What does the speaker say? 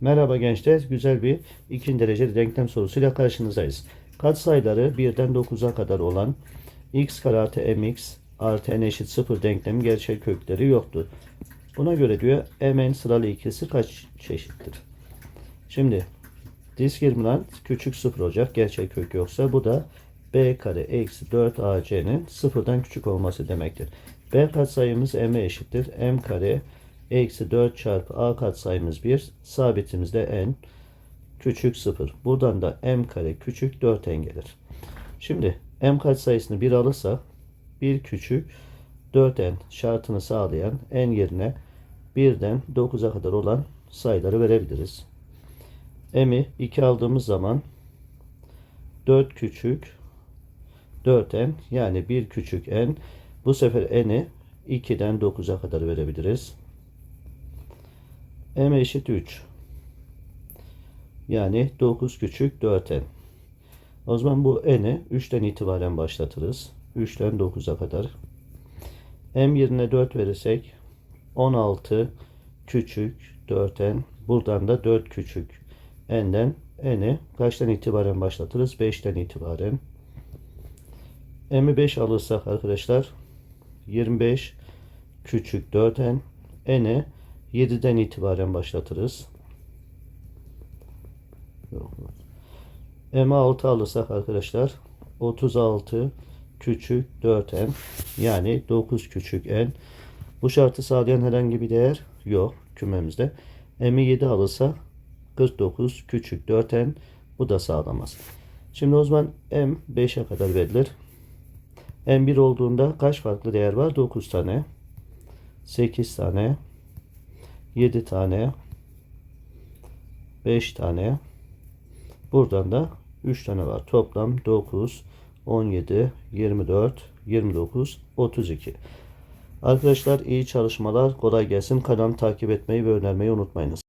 Merhaba gençler, güzel bir ikinci derece denklem sorusuyla karşınızdayız. Katsayıları 1'den 9'a kadar olan x kare artı mx artı n eşit 0 denklemin gerçek kökleri yoktur. Buna göre diyor mn sıralı ikilisi kaç çeşittir? Şimdi diskriminant küçük 0 olacak gerçek kök yoksa bu da b kare eksi 4 ac'nin sıfırdan küçük olması demektir. b katsayımız m'e eşittir. m kare eksi 4 çarpı a katsayımız 1 sabitimiz de n küçük 0. Buradan da m kare küçük 4n gelir. Şimdi m katsayısını 1 alırsak 1 küçük 4n şartını sağlayan n yerine 1'den 9'a kadar olan sayıları verebiliriz. m'i 2 aldığımız zaman 4 küçük 4n yani 1 küçük n bu sefer n'i 2'den 9'a kadar verebiliriz. M eşit 3 yani 9 küçük 4n. O zaman bu n'i 3'ten itibaren başlatırız. 3'ten 9'a kadar. m yerine 4 verirsek 16 küçük 4n. Buradan da 4 küçük n'den n'i kaçtan itibaren başlatırız? 5'ten itibaren. m'i 5 alırsak arkadaşlar 25 küçük 4n n'i 7'den itibaren başlatırız. M'i 6 alırsak arkadaşlar 36 küçük 4n yani 9 küçük n. Bu şartı sağlayan herhangi bir değer yok kümemizde. M'i 7 alırsa 49 küçük 4n bu da sağlamaz. Şimdi o zaman m 5'e kadar verilir. m 1 olduğunda kaç farklı değer var? 9 tane. 8 tane. 7 tane. 5 tane. Buradan da 3 tane var. Toplam 9, 17, 24, 29, 32. Arkadaşlar iyi çalışmalar. Kolay gelsin. Kanalı takip etmeyi ve önermeyi unutmayınız.